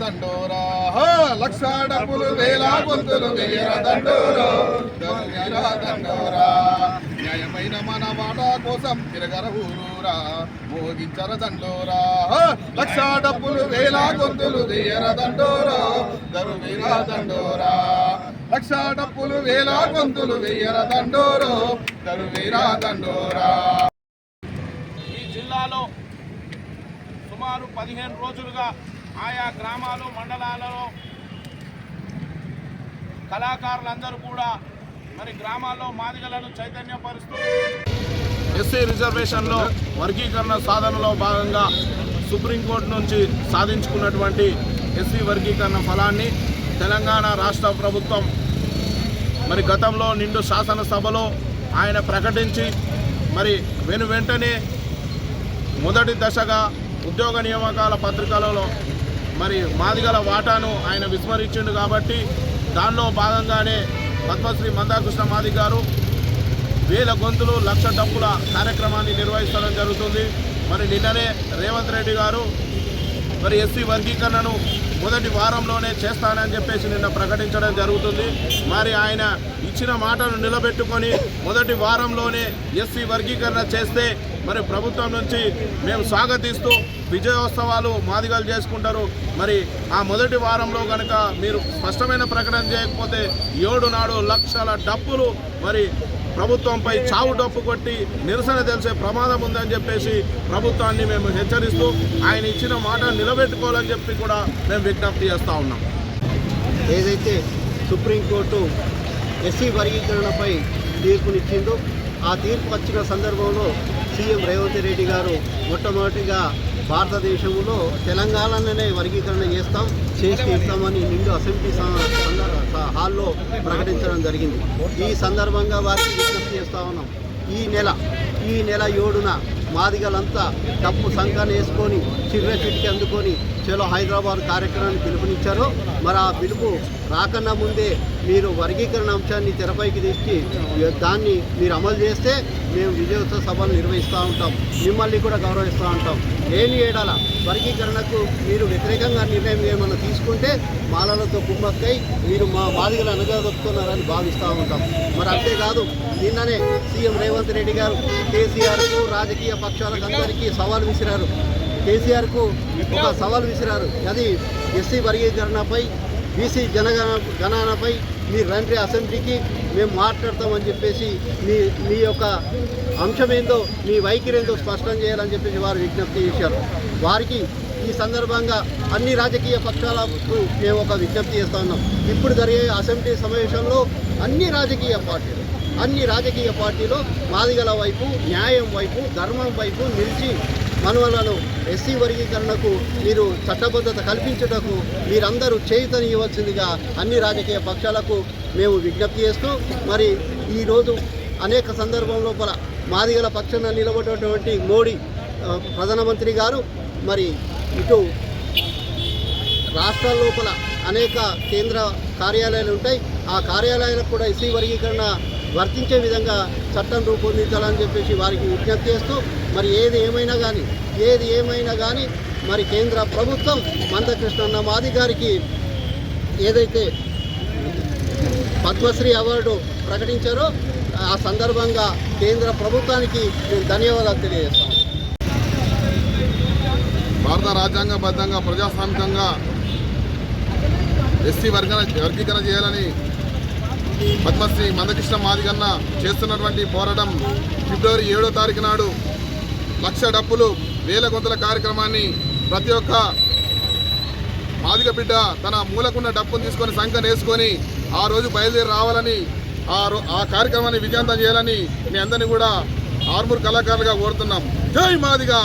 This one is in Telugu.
దండోరా లక్ష డబ్బులు వేల గొంతులు వేయర దండోరా. దరువేరా దండోరా. న్యాయమైన మన మాట కోసం తిరగర ఊరూరా. మోగించర దండోరా. లక్ష డబ్బులు వేల గొంతులు వేయర దండోరా. దరువేరా దండోరా. లక్ష డబ్బులు వేల గొంతులు వేయర దండోరో. దరువేరా దండోరా. ఈ జిల్లాలో సుమారు పదిహేను రోజులుగా ఆయా గ్రామాలు మండలాలలో కళాకారులందరూ కూడా మరి గ్రామాల్లో మాదిగలను చైతన్యపరుస్తూ ఎస్సీ రిజర్వేషన్లో వర్గీకరణ సాధనలో భాగంగా సుప్రీంకోర్టు నుంచి సాధించుకున్నటువంటి ఎస్సీ వర్గీకరణ ఫలాన్ని తెలంగాణ రాష్ట్ర ప్రభుత్వం మరి గతంలో నిండు శాసనసభలో ఆయన ప్రకటించి మరి వెను వెంటనే మొదటి దశగా ఉద్యోగ నియామకాల పత్రికలలో మరి మాదిగల వాటాను ఆయన విస్మరించిండు కాబట్టి దానిలో భాగంగానే పద్మశ్రీ మందాకృష్ణ మాది గారు వేల గొంతులు లక్ష డబ్బుల కార్యక్రమాన్ని నిర్వహించడం జరుగుతుంది. మరి నిన్ననే రేవంత్ రెడ్డి గారు మరి ఎస్సీ వర్గీకరణను మొదటి వారంలోనే చేస్తానని చెప్పేసి నిన్న ప్రకటించడం జరుగుతుంది. మరి ఆయన ఇచ్చిన మాటను నిలబెట్టుకొని మొదటి వారంలోనే ఎస్సీ వర్గీకరణ చేస్తే మరి ప్రభుత్వం నుంచి మేము స్వాగతిస్తూ విజయోత్సవాలు మాదిగలు చేసుకుంటారు. మరి ఆ మొదటి వారంలో కనుక మీరు స్పష్టమైన ప్రకటన చేయకపోతే ఏడు నాడు లక్షల డబ్బులు మరి ప్రభుత్వంపై చావు డప్పు కొట్టి నిరసన తెలిసే ప్రమాదం ఉందని చెప్పేసి ప్రభుత్వాన్ని మేము హెచ్చరిస్తూ ఆయన ఇచ్చిన మాట నిలబెట్టుకోవాలని చెప్పి కూడా మేము విజ్ఞప్తి చేస్తూ ఉన్నాం. ఏదైతే సుప్రీంకోర్టు ఎస్సీ వర్గీకరణపై తీర్పునిచ్చిందో ఆ తీర్పు వచ్చిన సందర్భంలో సీఎం రేవంత్ రెడ్డి గారు మొట్టమొదటిగా భారతదేశంలో తెలంగాణలోనే వర్గీకరణ చేస్తాం చేసి తీస్తామని నిండు అసెంబ్లీ సందర్- స- హాల్లో ప్రకటించడం జరిగింది. ఈ సందర్భంగా వారికి విజ్ఞప్తి చేస్తా ఉన్నాం. ఈ నెల ఈ నెల ఏడున మాదిగలంతా డప్పు సంఘాన్ని వేసుకొని చిర్ర చిట్కి అందుకొని చలో హైదరాబాద్ కార్యక్రమాన్ని పిలుపునిచ్చారు మరి ఆ పిలుపు రాకన్నా ముందే మీరు వర్గీకరణ అంశాన్ని తెరపైకి తెచ్చి దాన్ని మీరు అమలు చేస్తే మేము విజయోత్సవ సభలు నిర్వహిస్తూ ఉంటాం. మిమ్మల్ని కూడా గౌరవిస్తూ ఉంటాం. లేని ఏడాల వర్గీకరణకు మీరు వ్యతిరేకంగా నిర్ణయం ఏమైనా తీసుకుంటే మాలలతో కుమ్మక్కై మీరు మా బాధికలు అనగదొక్కుతున్నారని భావిస్తూ ఉంటాం. మరి అంతేకాదు నిన్ననే సీఎం రేవంత్ రెడ్డి గారు కేసీఆర్కు రాజకీయ పక్షాలకు అందరికీ సవాల్ విసిరారు. కేసీఆర్కు ఒక సవాల్ విసిరారు. అది ఎస్సీ వర్గీకరణపై బీసీ జనగణ గణనపై మీ రండి అసెంబ్లీకి మేము మాట్లాడతామని చెప్పేసి మీ మీ యొక్క అంశమేందో మీ ఏందో స్పష్టం చేయాలని చెప్పేసి వారు విజ్ఞప్తి చేశారు. వారికి ఈ సందర్భంగా అన్ని రాజకీయ పక్షాలకు మేము ఒక విజ్ఞప్తి చేస్తా ఉన్నాం. ఇప్పుడు జరిగే అసెంబ్లీ సమావేశంలో అన్ని రాజకీయ పార్టీలు అన్ని రాజకీయ పార్టీలు మాదిగల వైపు న్యాయం వైపు ధర్మం వైపు నిలిచి మనవలను ఎస్సీ వర్గీకరణకు మీరు చట్టబద్ధత కల్పించుటకు మీరందరూ చేయుతనివ్వవలసిందిగా అన్ని రాజకీయ పక్షాలకు మేము విజ్ఞప్తి చేస్తూ మరి ఈరోజు అనేక సందర్భం లోపల మాదిగల పక్షాన నిలబడేటువంటి మోడీ ప్రధానమంత్రి గారు మరి ఇటు రాష్ట్రాల లోపల అనేక కేంద్ర కార్యాలయాలు ఉంటాయి. ఆ కార్యాలయాలకు కూడా ఎస్సీ వర్గీకరణ వర్తించే విధంగా చట్టం రూపొందించాలని చెప్పేసి వారికి విజ్ఞప్తి చేస్తూ మరి ఏది ఏమైనా కానీ ఏది ఏమైనా కానీ మరి కేంద్ర ప్రభుత్వం మందకృష్ణన్న మాది గారికి ఏదైతే పద్మశ్రీ అవార్డు ప్రకటించారో ఆ సందర్భంగా కేంద్ర ప్రభుత్వానికి నేను ధన్యవాదాలు తెలియజేస్తాను. భారత రాజ్యాంగబద్ధంగా ప్రజాస్వామికంగా ఎస్సీ వర్గ వర్గీకరణ చేయాలని పద్మశ్రీ మందకృష్ణ మాదిగన్న చేస్తున్నటువంటి పోరాటం ఫిబ్రవరి ఏడో తారీఖు నాడు లక్ష డప్పులు వేల గొంతుల కార్యక్రమాన్ని ప్రతి ఒక్క మాదిగ బిడ్డ తన మూలకున్న డప్పును తీసుకొని సంఖ్య వేసుకొని ఆ రోజు బయలుదేరి రావాలని ఆ రో- ఆ కార్యక్రమాన్ని విజయవంతం చేయాలని మీ అందరినీ కూడా ఆర్మూర్ కళాకారులుగా కోరుతున్నాం. జై మాదిగా!